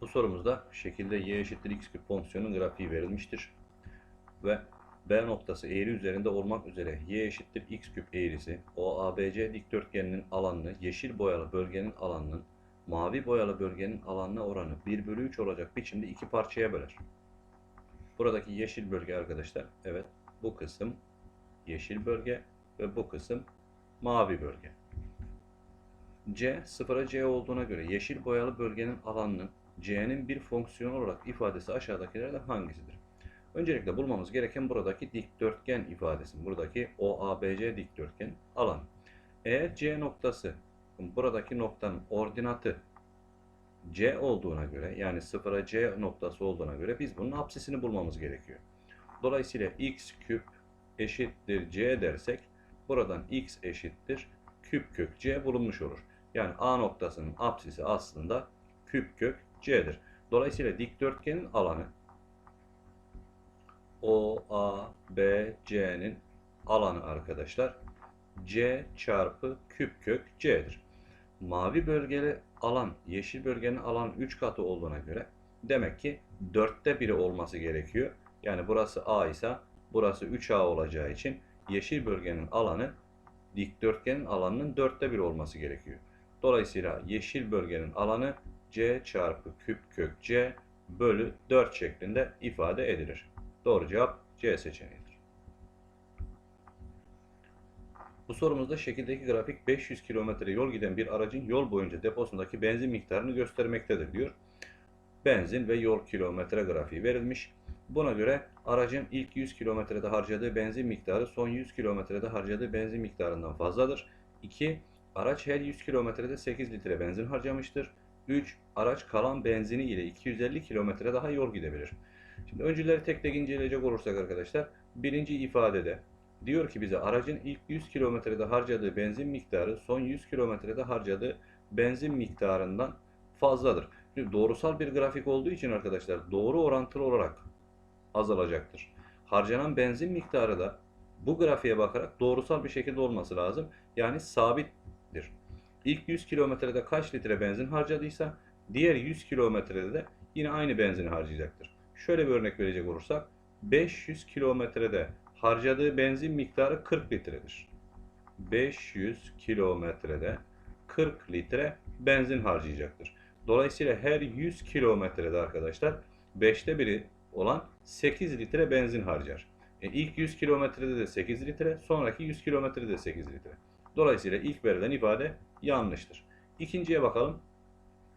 Bu sorumuzda şekilde y eşittir x küp fonksiyonun grafiği verilmiştir. Ve B noktası eğri üzerinde olmak üzere y eşittir x küp eğrisi OABC dikdörtgeninin alanını yeşil boyalı bölgenin alanının mavi boyalı bölgenin alanına oranı 1 bölü 3 olacak biçimde iki parçaya böler. Buradaki yeşil bölge arkadaşlar evet bu kısım yeşil bölge ve bu kısım mavi bölge. C sıfıra C olduğuna göre yeşil boyalı bölgenin alanının C'nin bir fonksiyon olarak ifadesi aşağıdakilerden hangisidir? Öncelikle bulmamız gereken buradaki dikdörtgen ifadesi. Buradaki OABC dikdörtgen alan. Eğer C noktası buradaki noktanın ordinatı C olduğuna göre yani sıfıra C noktası olduğuna göre biz bunun apsisini bulmamız gerekiyor. Dolayısıyla x küp eşittir C dersek buradan x eşittir küp kök C bulunmuş olur. Yani A noktasının apsisi aslında küp kök C'dir. Dolayısıyla dikdörtgenin alanı OABC'nin alanı arkadaşlar C çarpı küp kök C'dir. Mavi bölgeli alan, yeşil bölgenin alan 3 katı olduğuna göre demek ki 4'te biri olması gerekiyor. Yani burası A ise burası 3A olacağı için yeşil bölgenin alanı dikdörtgenin alanının 4'te 1 olması gerekiyor. Dolayısıyla yeşil bölgenin alanı C çarpı küp kök C bölü 4 şeklinde ifade edilir. Doğru cevap C seçeneğidir. Bu sorumuzda şekildeki grafik 500 kilometre yol giden bir aracın yol boyunca deposundaki benzin miktarını göstermektedir diyor. Benzin ve yol kilometre grafiği verilmiş. Buna göre aracın ilk 100 kilometrede harcadığı benzin miktarı son 100 kilometrede harcadığı benzin miktarından fazladır. 2. Araç her 100 kilometrede 8 litre benzin harcamıştır. 3. Araç kalan benzini ile 250 kilometre daha yol gidebilir. Şimdi öncüleri tek tek inceleyecek olursak arkadaşlar birinci ifadede diyor ki bize aracın ilk 100 kilometrede harcadığı benzin miktarı son 100 kilometrede harcadığı benzin miktarından fazladır. Şimdi doğrusal bir grafik olduğu için arkadaşlar doğru orantılı olarak azalacaktır. Harcanan benzin miktarı da bu grafiğe bakarak doğrusal bir şekilde olması lazım. Yani sabittir. İlk 100 kilometrede kaç litre benzin harcadıysa diğer 100 kilometrede de yine aynı benzini harcayacaktır. Şöyle bir örnek verecek olursak 500 kilometrede harcadığı benzin miktarı 40 litredir. 500 kilometrede 40 litre benzin harcayacaktır. Dolayısıyla her 100 kilometrede arkadaşlar 5'te biri olan 8 litre benzin harcar. E ilk 100 kilometrede de 8 litre, sonraki 100 kilometrede de 8 litre. Dolayısıyla ilk verilen ifade yanlıştır. İkinciye bakalım.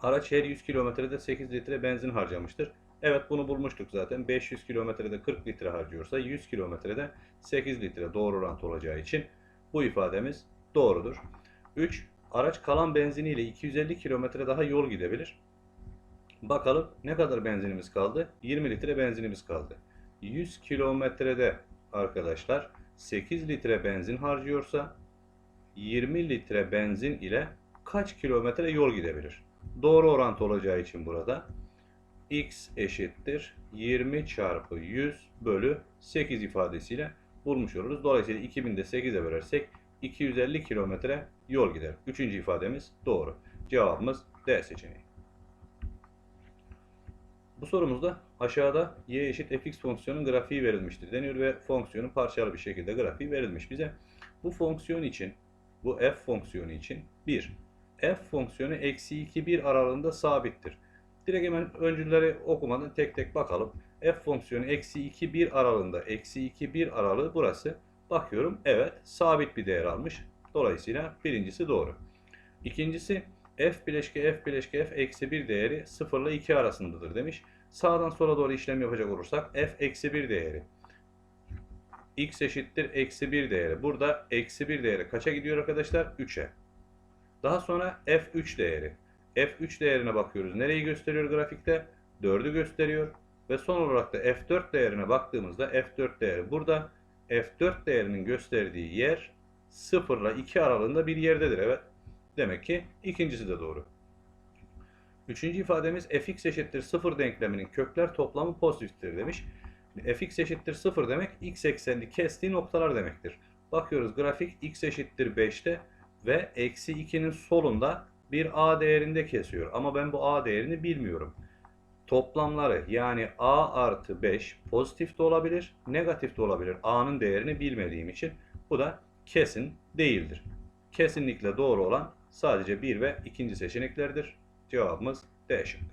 Araç her 100 kilometrede 8 litre benzin harcamıştır. Evet bunu bulmuştuk zaten. 500 kilometrede 40 litre harcıyorsa 100 kilometrede 8 litre doğru orantı olacağı için bu ifademiz doğrudur. 3. Araç kalan benziniyle 250 kilometre daha yol gidebilir. Bakalım ne kadar benzinimiz kaldı? 20 litre benzinimiz kaldı. 100 kilometrede arkadaşlar 8 litre benzin harcıyorsa 20 litre benzin ile kaç kilometre yol gidebilir? Doğru orantı olacağı için burada x eşittir 20 çarpı 100 bölü 8 ifadesiyle bulmuş oluruz. Dolayısıyla 2000'de 8'e bölersek 250 kilometre yol gider. Üçüncü ifademiz doğru. Cevabımız D seçeneği. Bu sorumuzda aşağıda y eşit fx fonksiyonun grafiği verilmiştir deniyor ve fonksiyonun parçalı bir şekilde grafiği verilmiş bize. Bu fonksiyon için, bu f fonksiyonu için 1. f fonksiyonu eksi 2 1 aralığında sabittir. Direkt hemen öncülleri okumadan tek tek bakalım. f fonksiyonu eksi 2 1 aralığında, eksi 2 1 aralığı burası. Bakıyorum evet sabit bir değer almış. Dolayısıyla birincisi doğru. İkincisi f bileşke f bileşke f eksi 1 değeri 0 ile 2 arasındadır demiş. Sağdan sola doğru işlem yapacak olursak f eksi 1 değeri x eşittir eksi 1 değeri. Burada eksi 1 değeri kaça gidiyor arkadaşlar? 3'e. Daha sonra f3 değeri. f3 değerine bakıyoruz. Nereyi gösteriyor grafikte? 4'ü gösteriyor. Ve son olarak da f4 değerine baktığımızda f4 değeri burada. f4 değerinin gösterdiği yer 0 ile 2 aralığında bir yerdedir. Evet. Demek ki ikincisi de doğru. Üçüncü ifademiz fx eşittir 0 denkleminin kökler toplamı pozitiftir demiş. fx eşittir 0 demek x eksenli kestiği noktalar demektir. Bakıyoruz grafik x eşittir 5'te ve eksi 2'nin solunda bir a değerinde kesiyor. Ama ben bu a değerini bilmiyorum. Toplamları yani a artı 5 pozitif de olabilir, negatif de olabilir. a'nın değerini bilmediğim için bu da kesin değildir. Kesinlikle doğru olan sadece 1 ve ikinci seçeneklerdir. Cevabımız D şıkkı.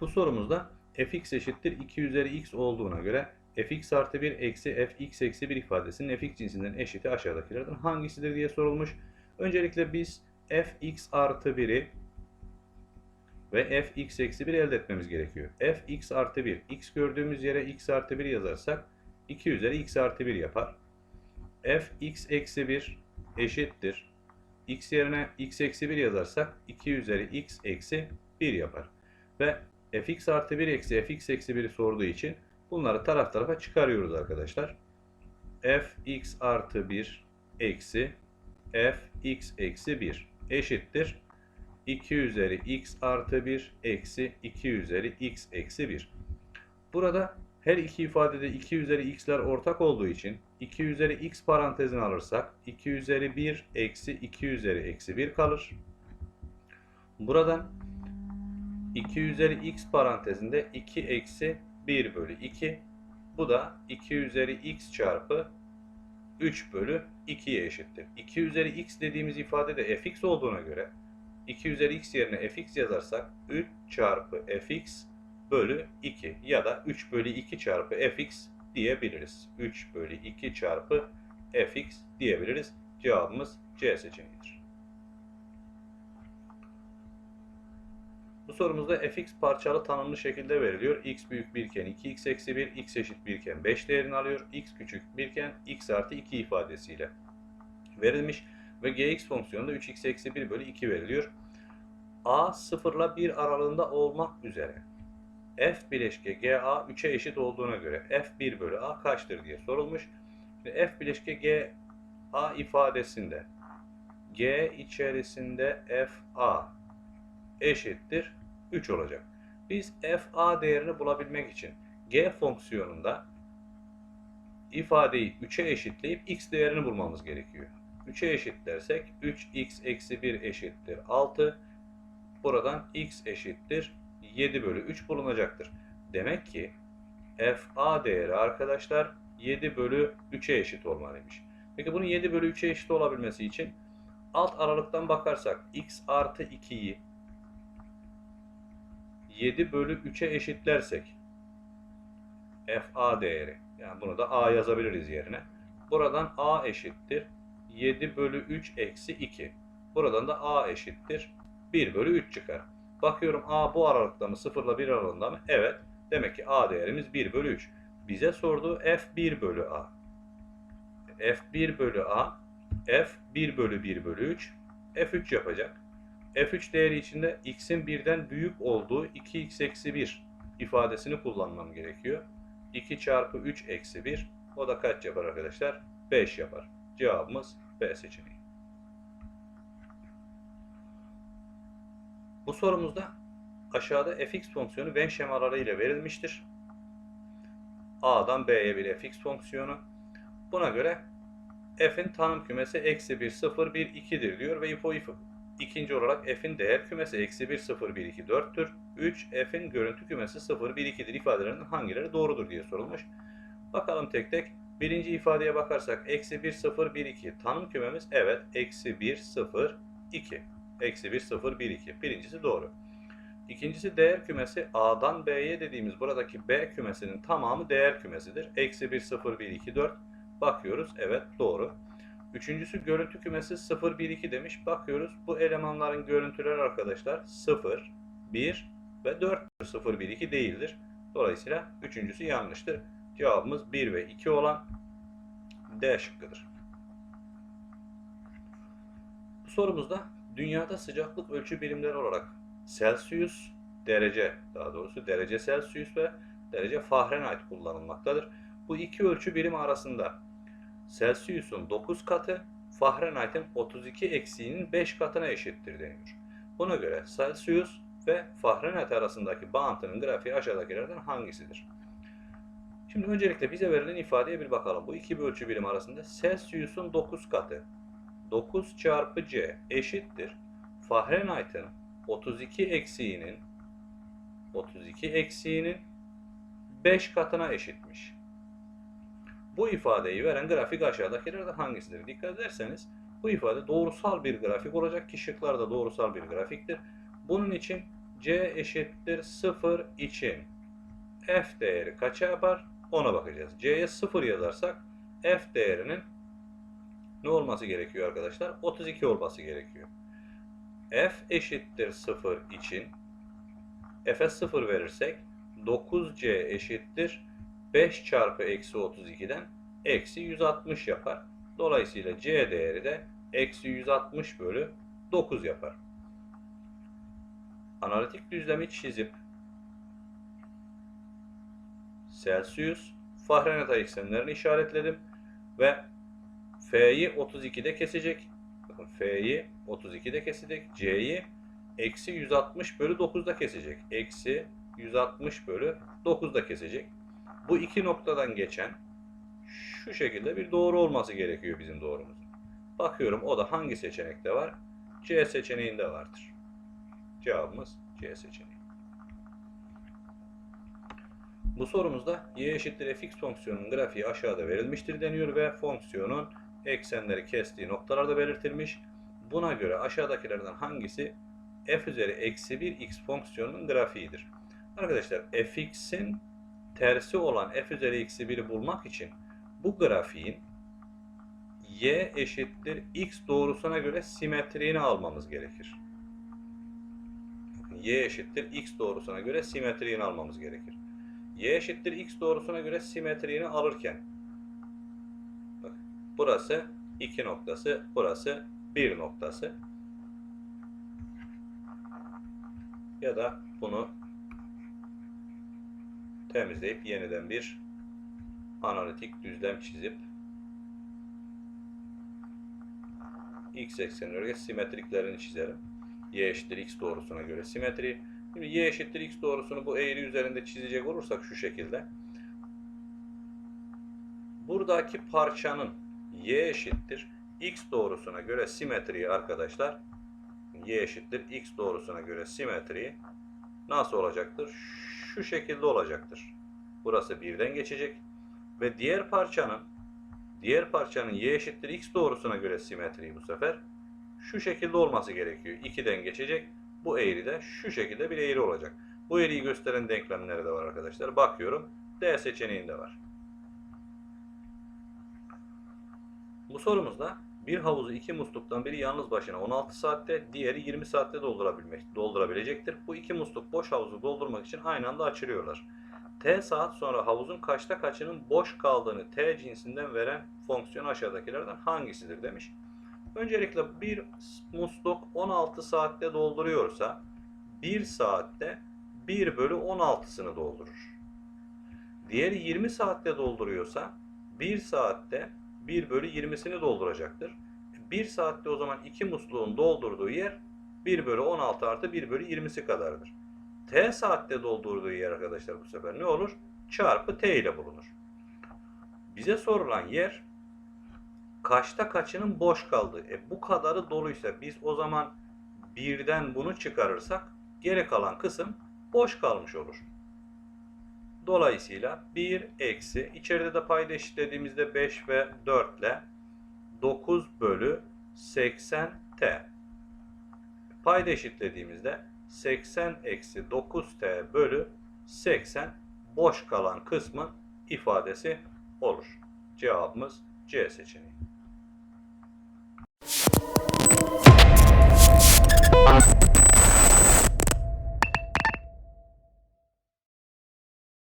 Bu sorumuzda fx eşittir 2 üzeri x olduğuna göre fx artı 1 eksi fx eksi 1 ifadesinin fx cinsinden eşiti aşağıdakilerden hangisidir diye sorulmuş. Öncelikle biz fx artı 1'i ve fx eksi 1 elde etmemiz gerekiyor. fx artı 1, x gördüğümüz yere x artı 1 yazarsak 2 üzeri x artı 1 yapar. Fx eksi 1 eşittir. x yerine x eksi 1 yazarsak 2 üzeri x eksi 1 yapar. Ve fx artı 1 eksi fx eksi 1'i sorduğu için bunları taraf tarafa çıkarıyoruz arkadaşlar. fx artı 1 eksi fx eksi 1 eşittir. 2 üzeri x artı 1 eksi 2 üzeri x eksi 1. Burada her iki ifadede 2 üzeri x'ler ortak olduğu için 2 üzeri x parantezini alırsak 2 üzeri 1 eksi 2 üzeri eksi 1 kalır. Buradan 2 üzeri x parantezinde 2 eksi 1 bölü 2. Bu da 2 üzeri x çarpı 3 bölü 2'ye eşittir. 2 üzeri x dediğimiz ifade de fx olduğuna göre 2 üzeri x yerine fx yazarsak 3 çarpı fx bölü 2 ya da 3 bölü 2 çarpı fx diyebiliriz. 3 bölü 2 çarpı fx diyebiliriz. Cevabımız C seçeneğidir. Bu sorumuzda fx parçalı tanımlı şekilde veriliyor. x büyük 1 iken 2x eksi 1, x eşit 1 iken 5 değerini alıyor. x küçük 1 iken x artı 2 ifadesiyle verilmiş. Ve gx fonksiyonunda 3x eksi 1 bölü 2 veriliyor. a 0 ile 1 aralığında olmak üzere f bileşke ga 3'e eşit olduğuna göre f1 bölü a kaçtır diye sorulmuş. Şimdi f bileşke g a ifadesinde g içerisinde f a eşittir 3 olacak. Biz f a değerini bulabilmek için g fonksiyonunda ifadeyi 3'e eşitleyip x değerini bulmamız gerekiyor. 3'e eşitlersek 3x eksi 1 eşittir 6. Buradan x eşittir 7 bölü 3 bulunacaktır. Demek ki fa değeri arkadaşlar 7 bölü 3'e eşit olmalıymış. Peki bunun 7 bölü 3'e eşit olabilmesi için alt aralıktan bakarsak x artı 2'yi 7 bölü 3'e eşitlersek fa değeri yani bunu da a yazabiliriz yerine. Buradan a eşittir 7 bölü 3 eksi 2. Buradan da a eşittir 1 bölü 3 çıkar. Bakıyorum a bu aralıkta mı 0 ile 1 aralığında mı? Evet. Demek ki a değerimiz 1 bölü 3. Bize sorduğu f1 bölü a. f1 bölü a f1 bölü 1 bölü 3 f3 yapacak. f3 değeri içinde x'in birden büyük olduğu 2x eksi 1 ifadesini kullanmam gerekiyor. 2 çarpı 3 eksi 1 o da kaç yapar arkadaşlar? 5 yapar. Cevabımız B seçeneği. Bu sorumuzda aşağıda fx fonksiyonu Venn şemaları ile verilmiştir. A'dan B'ye bir fx fonksiyonu. Buna göre f'in tanım kümesi eksi 1, 0, 1, 2'dir diyor ve ifo ifo. İkinci olarak f'in değer kümesi eksi 1, 0, 1, 2, 4'tür. 3, f'in görüntü kümesi 0, 1, 2'dir ifadelerinin hangileri doğrudur diye sorulmuş. Bakalım tek tek. Birinci ifadeye bakarsak eksi 1, 0, 1, 2 tanım kümemiz evet eksi 1, 0, 2. Eksi 1, 0, 1, 2. Birincisi doğru. İkincisi değer kümesi A'dan B'ye dediğimiz buradaki B kümesinin tamamı değer kümesidir. Eksi 1, 0, 1, 2, 4. Bakıyoruz. Evet doğru. Üçüncüsü görüntü kümesi 0, 1, 2 demiş. Bakıyoruz. Bu elemanların görüntüleri arkadaşlar 0, 1 ve 4. 0, 1, 2 değildir. Dolayısıyla üçüncüsü yanlıştır. Cevabımız 1 ve 2 olan D şıkkıdır. Bu sorumuzda dünyada sıcaklık ölçü birimleri olarak Celsius, derece daha doğrusu derece Celsius ve derece Fahrenheit kullanılmaktadır. Bu iki ölçü birimi arasında Celsius'un 9 katı Fahrenheit'in 32 eksiğinin 5 katına eşittir deniyor. Buna göre Celsius ve Fahrenheit arasındaki bağıntının grafiği aşağıdakilerden hangisidir? Şimdi öncelikle bize verilen ifadeye bir bakalım. Bu iki ölçü birim arasında Celsius'un 9 katı 9 çarpı C eşittir. Fahrenheit'in 32 eksiğinin 32 eksiğinin 5 katına eşitmiş. Bu ifadeyi veren grafik aşağıdakilerden hangisidir? Dikkat ederseniz bu ifade doğrusal bir grafik olacak ki şıklar da doğrusal bir grafiktir. Bunun için C eşittir 0 için F değeri kaça yapar? Ona bakacağız. C'ye 0 yazarsak F değerinin ne olması gerekiyor arkadaşlar? 32 olması gerekiyor. F eşittir 0 için F'e 0 verirsek 9C eşittir 5 çarpı eksi 32'den eksi 160 yapar. Dolayısıyla C değeri de eksi 160 bölü 9 yapar. Analitik düzlemi çizip Celsius, Fahrenheit eksenlerini işaretledim ve F'yi 32'de kesecek. Bakın F'yi 32'de kesecek. C'yi eksi 160 bölü 9'da kesecek. Eksi 160 bölü 9'da kesecek. Bu iki noktadan geçen şu şekilde bir doğru olması gerekiyor bizim doğrumuzun. Bakıyorum o da hangi seçenekte var? C seçeneğinde vardır. Cevabımız C seçeneği. Bu sorumuzda y eşittir fx fonksiyonunun grafiği aşağıda verilmiştir deniyor ve fonksiyonun eksenleri kestiği noktalarda belirtilmiş. Buna göre aşağıdakilerden hangisi f üzeri eksi 1 x fonksiyonunun grafiğidir? Arkadaşlar fx'in tersi olan f üzeri eksi 1'i bulmak için bu grafiğin y eşittir x doğrusuna göre simetriğini almamız gerekir. y eşittir x doğrusuna göre simetriğini almamız gerekir. y eşittir x doğrusuna göre simetriğini alırken burası 2 noktası, burası 1 noktası. Ya da bunu temizleyip yeniden bir analitik düzlem çizip x eksenine göre simetriklerini çizelim. y eşittir x doğrusuna göre simetri. Şimdi y eşittir x doğrusunu bu eğri üzerinde çizecek olursak şu şekilde. Buradaki parçanın y eşittir x doğrusuna göre simetriyi arkadaşlar y eşittir x doğrusuna göre simetriyi nasıl olacaktır? Şu şekilde olacaktır. Burası birden geçecek ve diğer parçanın diğer parçanın y eşittir x doğrusuna göre simetriyi bu sefer şu şekilde olması gerekiyor. 2'den geçecek. Bu eğri de şu şekilde bir eğri olacak. Bu eğriyi gösteren denklemleri de var arkadaşlar. Bakıyorum. D seçeneğinde var. Bu sorumuzda bir havuzu iki musluktan biri yalnız başına 16 saatte, diğeri 20 saatte doldurabilmek, doldurabilecektir. Bu iki musluk boş havuzu doldurmak için aynı anda açılıyorlar. T saat sonra havuzun kaçta kaçının boş kaldığını T cinsinden veren fonksiyon aşağıdakilerden hangisidir demiş. Öncelikle bir musluk 16 saatte dolduruyorsa 1 saatte 1 bölü 16'sını doldurur. Diğeri 20 saatte dolduruyorsa 1 saatte 1 bölü 20'sini dolduracaktır. 1 saatte o zaman 2 musluğun doldurduğu yer 1 bölü 16 artı 1 bölü 20'si kadardır. T saatte doldurduğu yer arkadaşlar bu sefer ne olur? Çarpı T ile bulunur. Bize sorulan yer kaçta kaçının boş kaldığı. E bu kadarı doluysa biz o zaman birden bunu çıkarırsak geri kalan kısım boş kalmış olur. Dolayısıyla 1 eksi içeride de payda eşitlediğimizde 5 ve 4 ile 9 bölü 80 t. Payda eşitlediğimizde 80 eksi 9t bölü 80 boş kalan kısmın ifadesi olur. Cevabımız C seçeneği.